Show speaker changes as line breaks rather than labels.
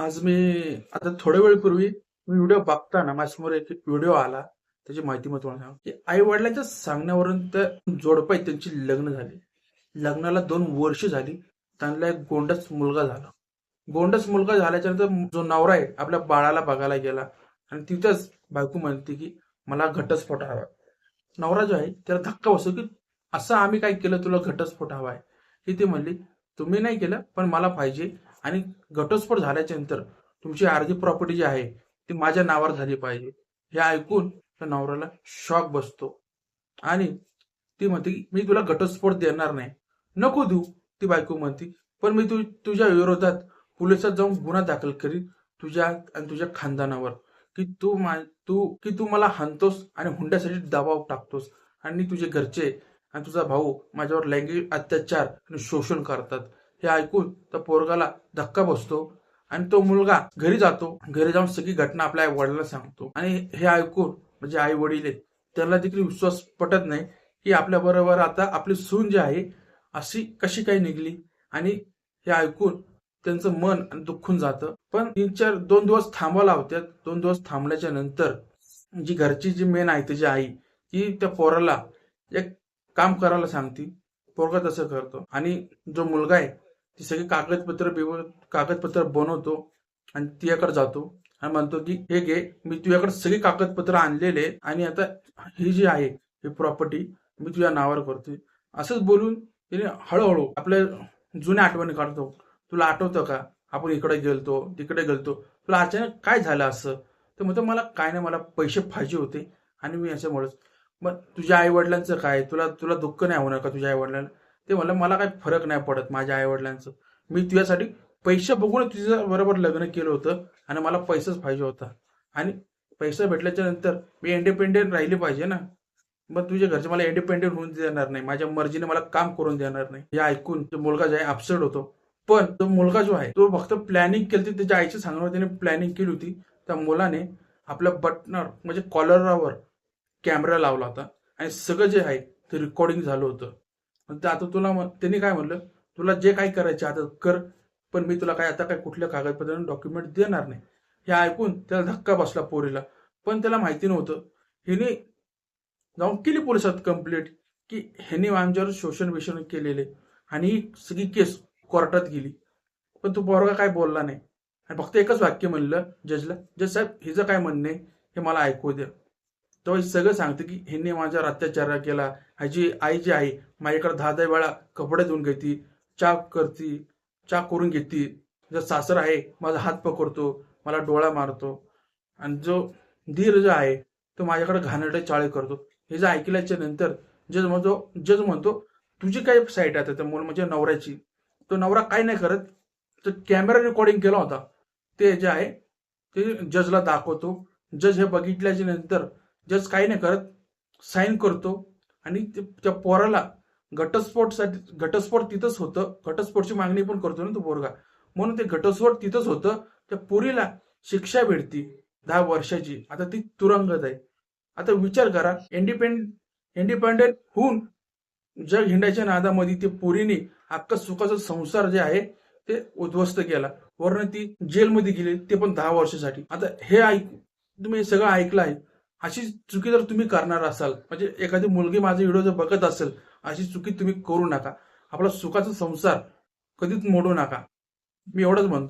आज मी आता थोड्या वेळपूर्वी मी व्हिडिओ बघताना माझ्यासमोर एक व्हिडिओ आला. त्याची माहिती मग तुम्हाला सांग की आई वडिलांच्या सांगण्यावरून त्या जोडपाई त्यांची लग्न झाली. लग्नाला दोन वर्ष झाली. त्यांना एक गोंडस मुलगा झाला. गोंडस मुलगा झाल्याच्यानंतर जो नवरा आहे आपल्या बाळाला बघायला गेला. आणि तिथंच बायको म्हणते की मला घटस्फोट हवा नवरा जो आहे त्याला धक्का बसतो की असं आम्ही काय केलं? तुला घटस्फोट हवा आहे. की ती म्हणली तुम्ही नाही केलं पण मला पाहिजे आणि घटस्फोट झाल्याच्यानंतर तुमची अर्धी प्रॉपर्टी जी आहे ती माझ्या नावावर झाली पाहिजे. हे ऐकून त्या नवऱ्याला शॉक बसतो. आणि ती म्हणते की मी तुला घटस्फोट देणार नाही. नको देऊ ती बायको म्हणते. पण मी तू तुझ्या विरोधात पोलिसात जाऊन गुन्हा दाखल करीन तुझ्या आणि तुझ्या खानदानावर. की तू मा तू की तू मला हानतोस आणि हुंड्यासाठी दबाव टाकतोस. आणि तुझे घरचे आणि तुझा भाऊ माझ्यावर लैंगिक अत्याचार आणि शोषण करतात. हे ऐकून त्या पोरगाला धक्का बसतो आणि तो मुलगा घरी जातो. घरी जाऊन सगळी घटना आपल्या आई वडिलांना सांगतो. आणि हे ऐकून म्हणजे आई वडील आहेत त्याला देखील विश्वास पटत नाही की आपल्या बरोबर आता आपली सून जी आहे अशी कशी काय निघली. आणि हे ऐकून त्यांचं मन दुखून जातं. पण तीन चार दोन दिवस थांबायला होत्यात. दोन दिवस थांबल्याच्या नंतर जी घरची जी मेन आहे त्याची आई ती त्या पोराला एक काम करायला सांगते. पोरगा तसं करतो. आणि जो मुलगा आहे ती सगळी कागदपत्र बिव- कागदपत्र बनवतो आणि तियाकडे जातो. आणि म्हणतो की हे घे मी तुझ्याकडे सगळी कागदपत्र आणलेले आणि आता ही जी आहे ही प्रॉपर्टी मी तुझ्या नावावर करतोय. असंच बोलून तिने हळूहळू आपल्या जुन्या आठवणी काढतो. तुला आठवतं का? आपण इकडे गेलतो तिकडे गेलतो. तुला अचानक काय झालं असं? तर म्हणतो मला काय नाही मला पैसे पाहिजे होते आणि मी असं म्हणत मग तुझ्या आई वडिलांचं काय? तुला तुला दुःख नाही होणार का तुझ्या आई वडिलांना ते म्हणलं मला काही फरक नाही पडत माझ्या आई वडिलांचं मी तुझ्यासाठी पैसे बघून तुझ्या बरोबर लग्न केलं होतं आणि मला पैसाच पाहिजे होता. आणि पैसा भेटल्याच्या नंतर मी इंडिपेंडेंट राहिले पाहिजे ना. मग तुझ्या घरचे मला इंडिपेंडेंट होऊन देणार नाही. माझ्या मर्जीने मला काम करून देणार नाही. हे ऐकून तो मुलगा जो आहे अपसेट होतो. पण तो मुलगा जो आहे तो फक्त प्लॅनिंग केली होती. त्याच्या आईच्या सांगण्यावर त्याने प्लॅनिंग केली होती. त्या मुलाने आपल्या बटनर म्हणजे कॉलरावर कॅमेरा लावला होता. आणि सगळं जे आहे ते रेकॉर्डिंग झालं होतं. आणि आता तुला त्यांनी काय म्हणलं? तुला जे काही करायचे आता कर पण मी तुला काय आता काय कुठल्या कागदपत्र डॉक्युमेंट देणार नाही. हे ऐकून त्याला धक्का बसला पोरीला. पण त्याला माहिती नव्हतं. हिने जाऊन केली पोलिसात कंप्लेंट की ह्याने आमच्यावर शोषण बिषण केलेले आणि ही सगळी केस कोर्टात गेली. पण तो पोरगा काय बोलला नाही. आणि फक्त एकच वाक्य म्हणलं जजला जज साहेब हिचं काय म्हणणं आहे हे मला ऐकू द्या. तेव्हा सगळं सांगतं की ह्यांनी माझ्यावर अत्याचार केला. ह्याची आई जी आहे माझ्याकडे दहा दहा वेळा कपडे धुवून घेते चा करते चा करून घेते. जर सासर आहे माझा हात पकडतो मला डोळा मारतो. आणि जो धीर जो आहे तो माझ्याकडे घाणेरडे चाळे करतो. हे जे ऐकल्याच्या नंतर जज म्हणतो जज म्हणतो तुझी काय साईट आहे त्या मुलं म्हणजे नवऱ्याची. तो नवरा काय नाही करत. तर कॅमेरा रेकॉर्डिंग केला होता. ते जे आहे ते जजला दाखवतो. जज हे बघितल्याच्या नंतर जज काही नाही करत साईन करतो. आणि ते- त्या पोराला घटस्फोटसाठी घटस्फोट तिथंच होतं. घटस्फोटची मागणी पण करतो ना तो पोरगा. म्हणून ते घटस्फोट तिथंच होतं. त्या पोरीला शिक्षा भेटती दहा वर्षाची. आता ती तुरंगत आहे. आता विचार करा इंडिपेंड इंडिपेंडेंट होऊन जग हिंडायच्या नादामध्ये ते पोरीने अख्खा सुखाचा संसार जे आहे ते उद्ध्वस्त केला. वरून ती जेलमध्ये गेली ते पण दहा वर्षासाठी. आता हे ऐक तुम्ही हे सगळं ऐकलं आहे. अशी चुकी जर तुम्ही करणार असाल म्हणजे एखादी मुलगी माझा व्हिडिओ जर बघत असेल अशी चुकी तुम्ही करू नका. आपला सुखाचा संसार कधीच मोडू नका. मी एवढंच म्हणतो.